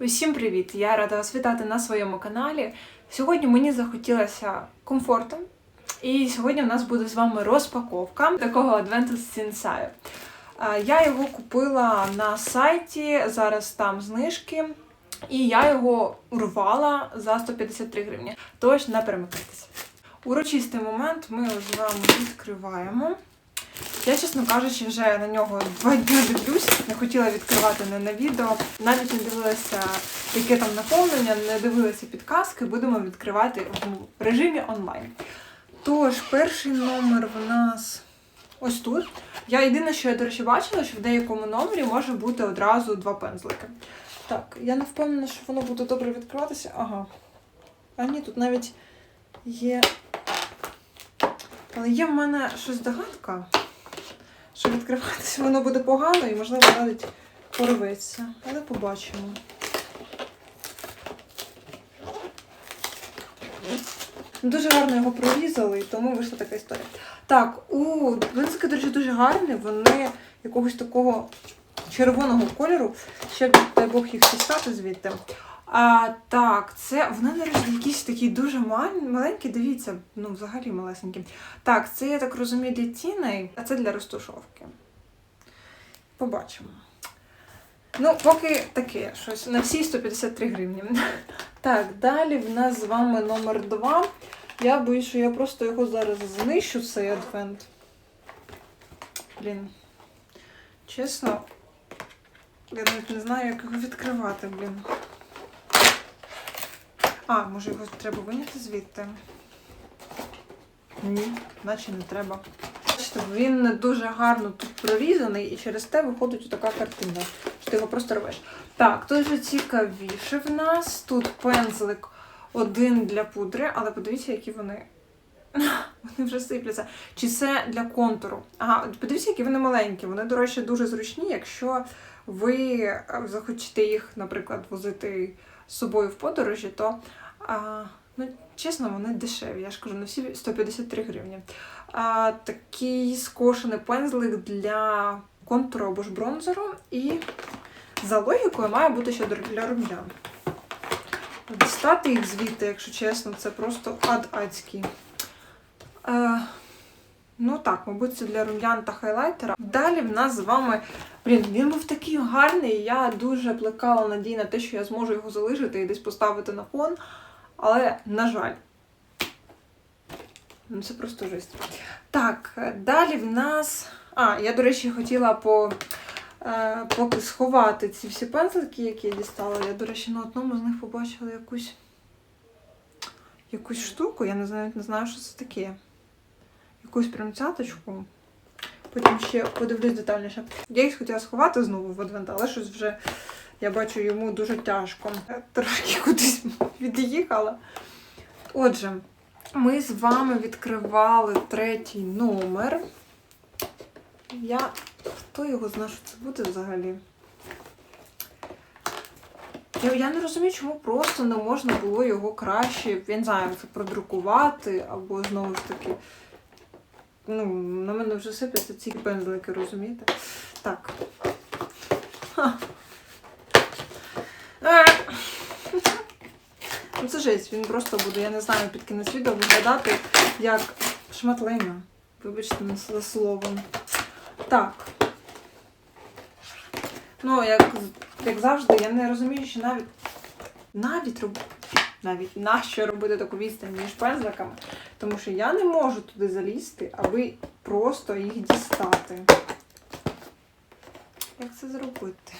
Усім привіт! Я рада вас вітати на своєму каналі. Сьогодні мені захотілося комфорту, і сьогодні у нас буде з вами розпаковка такого адвенту з Я його купила на сайті, зараз там знижки, і я його урвала за 153 гривні. Тож не перемикайтеся. Урочистий момент ми з вами відкриваємо. Я, чесно кажучи, вже на нього два дні дивлюсь. Не хотіла відкривати не на відео. Навіть не дивилася, яке там наповнення, не дивилася підказки. Будемо відкривати в режимі онлайн. Тож, перший номер в нас ось тут. Я єдине, що я, до речі, бачила, що в деякому номері може бути одразу два пензлики. Так, я не впевнена, що воно буде добре відкриватися. Ага. А ні, тут навіть є. Але є в мене щось догадка що відкриватися воно буде погано і, можливо, навіть порветься. Але побачимо. Дуже гарно його прорізали, тому вийшла така історія. Так, у блинзики, до речі, дуже гарні, вони якогось такого червоного кольору. Ще дай Бог їх дістати звідти. А, так, це вони наразі якісь такі дуже мал- маленькі, дивіться, ну взагалі малесенькі. Так, це я так розумію для тіней, а це для розтушовки. Побачимо. Ну, поки таке щось. На всі 153 гривні. Так, далі в нас з вами номер 2. Я боюсь, що я просто його зараз знищу, цей адвент. Блін. Чесно, я навіть не знаю, як його відкривати, блін. А, може його треба виняти звідти? Ні, наче не треба. Бачите, він дуже гарно тут прорізаний, і через те виходить така картина, що ти його просто рвеш. Так, дуже цікавіше в нас. Тут пензлик один для пудри, але подивіться, які вони. Вони вже сипляться. Чи це для контуру? Ага, подивіться, які вони маленькі. Вони, до речі, дуже зручні, якщо ви е, захочете їх, наприклад, возити з собою в подорожі, то а, ну, чесно, вони дешеві. Я ж кажу, на всі 153 гривні. А, такий скошений пензлик для контуру або ж бронзеру. І за логікою має бути ще для рум'ян. Дістати їх звідти, якщо чесно, це просто ад-адський. Ну так, мабуть, це для рум'ян та хайлайтера. Далі в нас з вами. Блін, він був такий гарний, я дуже плекала надій на те, що я зможу його залишити і десь поставити на фон. Але, на жаль, ну це просто жесть. Так, далі в нас. А, я, до речі, хотіла по. е, Поки сховати ці всі пензлики, які я дістала. Я, до речі, на одному з них побачила якусь якусь штуку, я не знаю, не знаю, що це таке. Якусь прям цяточку. Потім ще подивлюсь детальніше. Я їх хотіла сховати знову в адвент, але щось вже я бачу йому дуже тяжко. Я Трошки кудись від'їхала. Отже, ми з вами відкривали третій номер. Я. Хто його знає, що це буде взагалі? Я, я не розумію, чому просто не можна було його краще, я не знаю, це продрукувати, або знову ж таки. Ну, на мене вже сипляться ці пензлики, розумієте? Так. Ха. Е. Ну, це жесть, він просто буде, я не знаю, під кінець відео виглядати як шматлення. Вибачте за словом. Так. Ну, як, як завжди, я не розумію, що навіть навіть навіть нащо робити таку відстань між пензликами, тому що я не можу туди залізти, аби просто їх дістати. Як це зробити?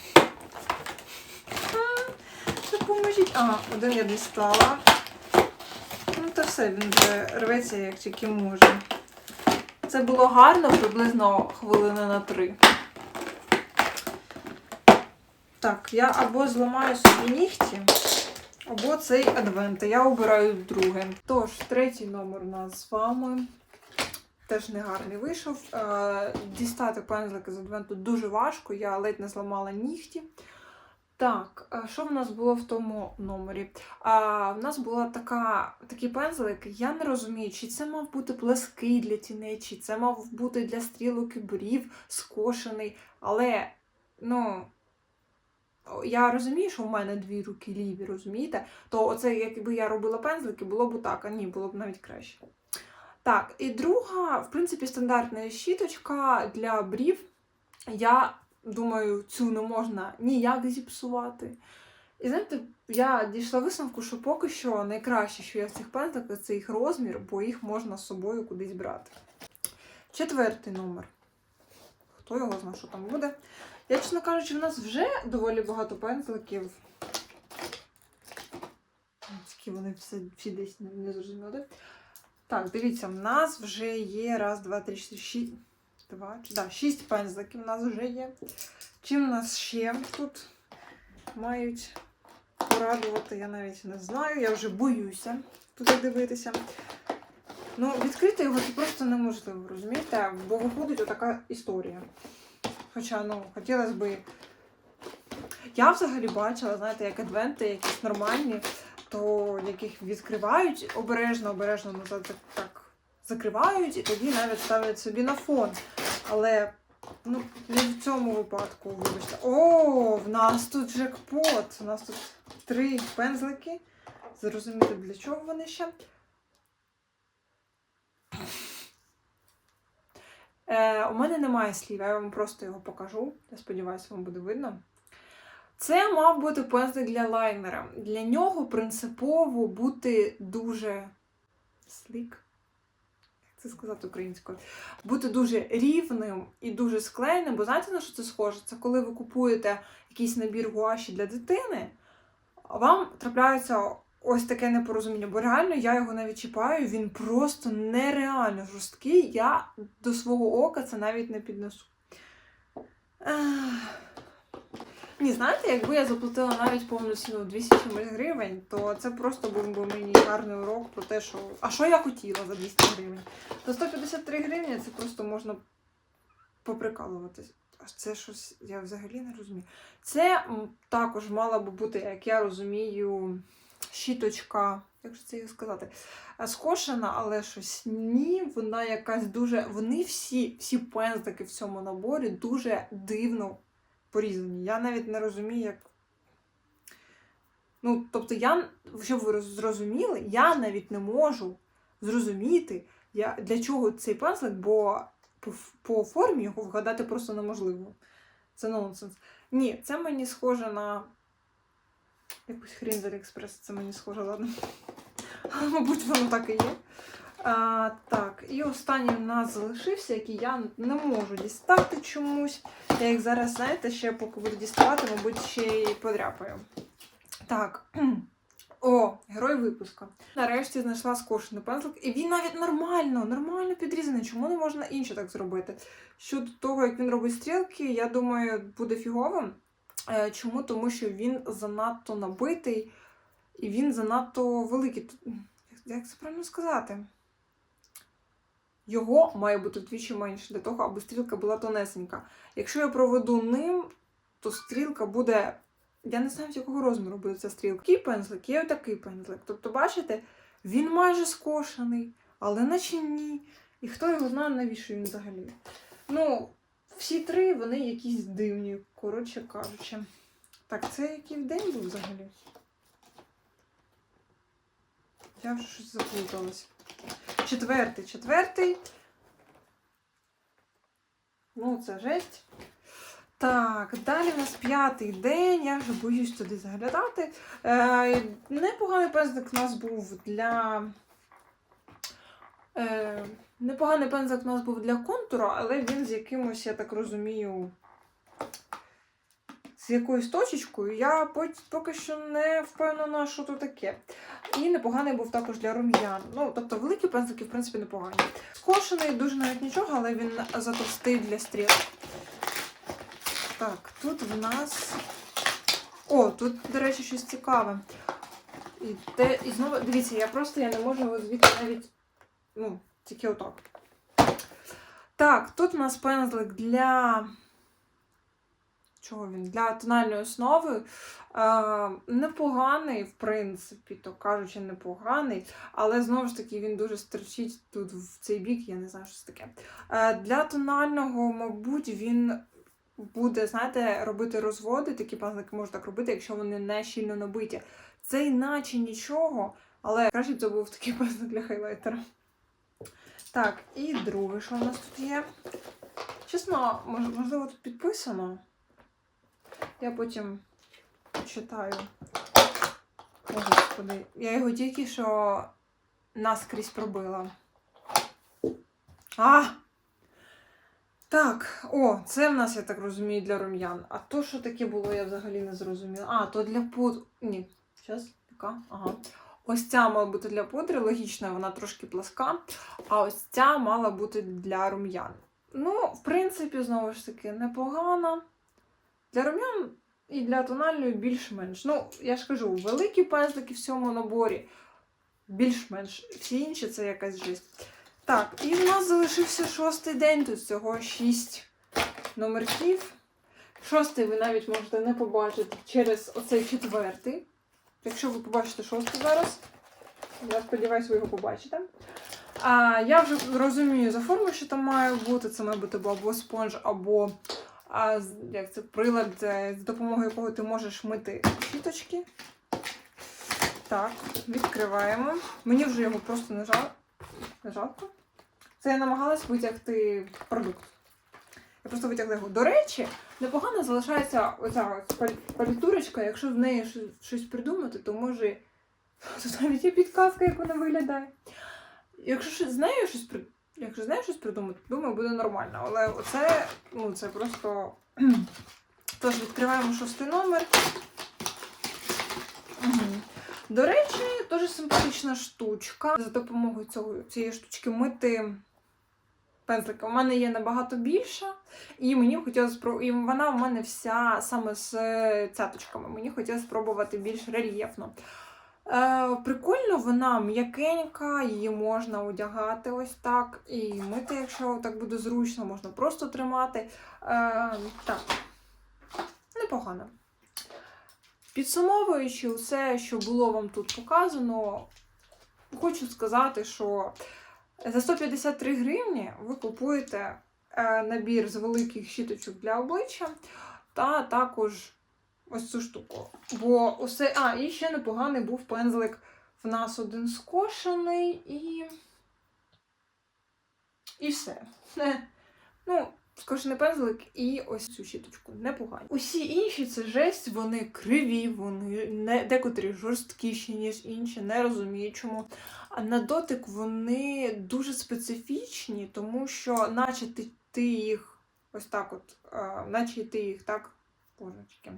Допоможіть. А, один я дістала. Ну, то все, він вже рветься, як тільки може. Це було гарно приблизно хвилини на три. Так, я або зламаю собі нігті, або цей адвент. Я обираю друге. Тож, третій номер у нас з вами. Теж негарний вийшов. Е, Дістати пензлики з адвенту дуже важко, я ледь не зламала нігті. Так, що в нас було в тому номері? А, В нас була така, такий пензлик, я не розумію, чи це мав бути плеский для тіней, чи це мав бути для стрілок і борів скошений. Але, ну, я розумію, що в мене дві руки ліві, розумієте? То оце, якби я робила пензлики, було б так, а ні, було б навіть краще. Так, і друга, в принципі, стандартна щіточка для брів. Я думаю, цю не можна ніяк зіпсувати. І знаєте, я дійшла висновку, що поки що найкраще, що є в цих пензликах, це їх розмір, бо їх можна з собою кудись брати. Четвертий номер. Хто його знає, що там буде? Я, чесно кажучи, в нас вже доволі багато пензликів. Такі вони всі, десь не, зрозуміли. Так, дивіться, в нас вже є раз, два, три, чотири, шість. Два, да, шість пензликів в нас вже є. Чим нас ще тут мають порадувати, я навіть не знаю. Я вже боюся туди дивитися. Ну, відкрити його просто неможливо, розумієте? Бо виходить отака історія. Хоча, ну, хотілося би. Я взагалі бачила, знаєте, як адвенти якісь нормальні, то яких відкривають обережно, обережно назад так, так закривають і тоді навіть ставлять собі на фон. Але ну, не в цьому випадку, вибачте. О, в нас тут джекпот. У нас тут три пензлики. Зрозуміти, для чого вони ще. Е, у мене немає слів, я вам просто його покажу. Я сподіваюся, вам буде видно. Це мав бути пензлик для лайнера. Для нього принципово бути дуже слік. Як це сказати українською? Бути дуже рівним і дуже склеєним, бо знаєте на що це схоже? Це коли ви купуєте якийсь набір гуаші для дитини, вам трапляється ось таке непорозуміння, бо реально я його не відчіпаю, він просто нереально жорсткий. Я до свого ока це навіть не піднесу. Ні, знаєте, якби я заплатила навіть повну ціну 200 гривень, то це просто був би мені гарний урок про те, що. А що я хотіла за 200 гривень? За 153 гривні це просто можна поприкалуватись. А це щось я взагалі не розумію. Це також мала би бути, як я розумію, щіточка, як же це її сказати, скошена, але щось ні, вона якась дуже. Вони всі, всі пензлики в цьому наборі дуже дивно порізані. Я навіть не розумію, як. Ну, тобто, я, щоб ви зрозуміли, я навіть не можу зрозуміти, я, для чого цей пензлик, бо по, по формі його вгадати просто неможливо. Це нонсенс. Ні, це мені схоже на якусь хрінь з Аліекспрес, це мені схоже, ладно. Мабуть, воно так і є. А, так, і останній у нас залишився, який я не можу дістати чомусь. Я їх зараз, знаєте, ще поки буду діставати, мабуть, ще й подряпаю. Так. О, герой випуска. Нарешті знайшла скошений пензлик, і він навіть нормально, нормально підрізаний. Чому не можна інше так зробити? Щодо того, як він робить стрілки, я думаю, буде фіговим. Е, Чому? Тому що він занадто набитий і він занадто великий. Як це правильно сказати? Його має бути вдвічі менше для того, аби стрілка була тонесенька. Якщо я проведу ним, то стрілка буде. Я не знаю, з якого розміру буде ця стрілка. Такий пензлик, є отакий пензлик. Тобто, бачите, він майже скошений, але наче ні. І хто його знає, навіщо він взагалі? Ну, всі три вони якісь дивні, коротше кажучи. Так, це який день був взагалі? Я вже щось заплуталась. Четвертий, четвертий. Ну, це жесть. Так, далі у нас п'ятий день, я вже боюсь туди заглядати. Е, непоганий пензлик у нас був для. Е, непоганий пензлик у нас був для контуру, але він з якимось, я так розумію, з якоюсь точечкою. Я поки що не впевнена, що то таке. І непоганий був також для рум'ян. Ну, тобто великі пензлики, в принципі, непогані. Скошений дуже навіть нічого, але він затовстий для стріл. Так, тут в нас. О, тут, до речі, щось цікаве. І, те, і знову, дивіться, я просто я не можу звідти навіть. Ну, тільки отак. Так, тут у нас пензлик для. Чого він? Для тональної основи. Е, непоганий, в принципі, то кажучи, непоганий, але знову ж таки він дуже стерчить тут в цей бік, я не знаю, що це таке. Е, для тонального, мабуть, він буде, знаєте, робити розводи, такі пензлики можуть так робити, якщо вони не щільно набиті. Це іначе нічого, але краще це був такий пензлик для хайлайтера. Так, і друге, що у нас тут є. Чесно, можливо, тут підписано. Я потім читаю. О, Господи, я його тільки що наскрізь пробила. А! Так, о, це в нас, я так розумію, для рум'ян. А то, що таке було, я взагалі не зрозуміла. А, то для пуд... Ні, зараз, яка? Ага. Ось ця мала бути для пудри, логічно, вона трошки пласка. А ось ця мала бути для рум'ян. Ну, в принципі, знову ж таки, непогано. Для рум'ян і для тональної більш-менш. Ну, я ж кажу, великі пензлики в цьому наборі більш-менш. Всі інші це якась жесть. Так, і в нас залишився шостий день. Тут всього шість номерків. Шостий ви навіть можете не побачити через оцей четвертий. Якщо ви побачите шостий зараз, я сподіваюся, ви його побачите. А, я вже розумію за форму, що там має бути. Це має бути або спонж, або а, як це, прилад, е, з допомогою якого ти можеш мити щіточки. Так, відкриваємо. Мені вже його просто не жалко. Це я намагалась витягти продукт. Я просто витягла. До речі, непогано залишається оця палітурочка. Якщо в неї щось- придумати, то може. Тут навіть є підказка, як вона виглядає. Якщо з нею щось. Якщо з нею щось придумати, думаю, буде нормально. Але оце, ну, це просто. Тож відкриваємо шостий номер. До речі, дуже симпатична штучка. За допомогою цього, цієї штучки мити пензлика. У мене є набагато більша, і мені хотілося спро- і вона у мене вся саме з цяточками. Мені хотілося спробувати більш рельєфно. Е, прикольно, вона м'якенька, її можна одягати ось так. І мити, якщо так буде зручно, можна просто тримати. Е, так, непогано. Підсумовуючи все, що було вам тут показано, хочу сказати, що за 153 гривні ви купуєте е, набір з великих щіточок для обличчя та також ось цю штуку. Бо усе. А, і ще непоганий був пензлик в нас один скошений і. І все. Ну, скошений пензлик і ось цю щіточку. Непогані. Усі інші це жесть, вони криві, вони не декотрі жорсткіші, ніж інші, не розумію чому. А на дотик вони дуже специфічні, тому що, наче ти, ти їх ось так от, а, наче ти їх так. Божечки.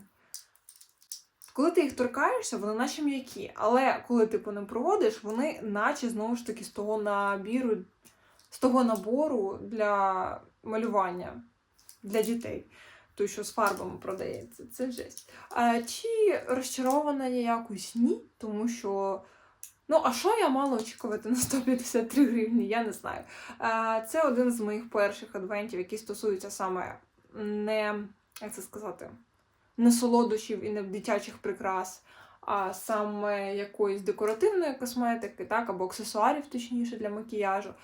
Коли ти їх торкаєшся, вони наче м'які. Але коли ти по ним проводиш, вони наче знову ж таки з того набіру, з того набору для малювання для дітей. Той, що з фарбами продається, це жесть. Чи розчарована я якось? Ні, тому що. Ну, а що я мала очікувати на 153 гривні, я не знаю. Це один з моїх перших адвентів, які стосуються саме не, як це сказати, не солодощів і не дитячих прикрас, а саме якоїсь декоративної косметики, так, або аксесуарів, точніше, для макіяжу.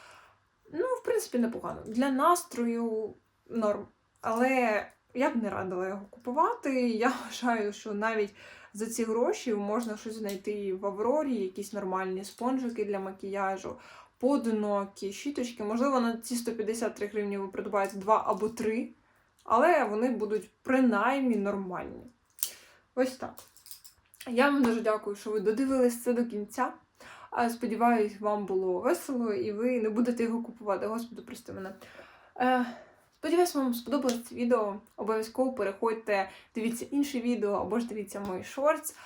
Ну, в принципі, непогано. Для настрою норм. Але я б не радила його купувати. Я вважаю, що навіть за ці гроші можна щось знайти в Аврорі, якісь нормальні спонжики для макіяжу, поодинокі, щіточки. Можливо, на ці 153 гривні ви придбаєте два або три, але вони будуть принаймні нормальні. Ось так. Я вам дуже дякую, що ви додивились це до кінця. Сподіваюсь, вам було весело і ви не будете його купувати. Господи, прости мене. Е, Сподіваюсь, вам сподобалось це відео. Обов'язково переходьте, дивіться інші відео або ж дивіться мої шортс.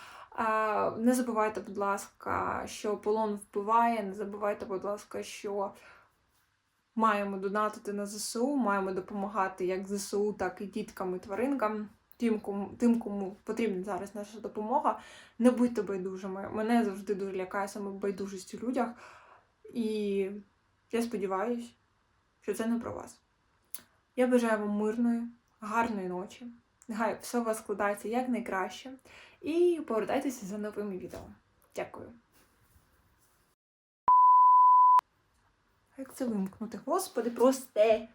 Не забувайте, будь ласка, що полон вбиває. Не забувайте, будь ласка, що маємо донатити на ЗСУ, маємо допомагати як ЗСУ, так і діткам і тваринкам. Тим, кому, тим, кому потрібна зараз наша допомога, не будьте байдужими. Мене завжди дуже лякає саме байдужість у людях. І я сподіваюся, що це не про вас. Я бажаю вам мирної, гарної ночі. Нехай все у вас складається якнайкраще. І повертайтеся за новими відео. Дякую. Як це вимкнути? Господи, просте!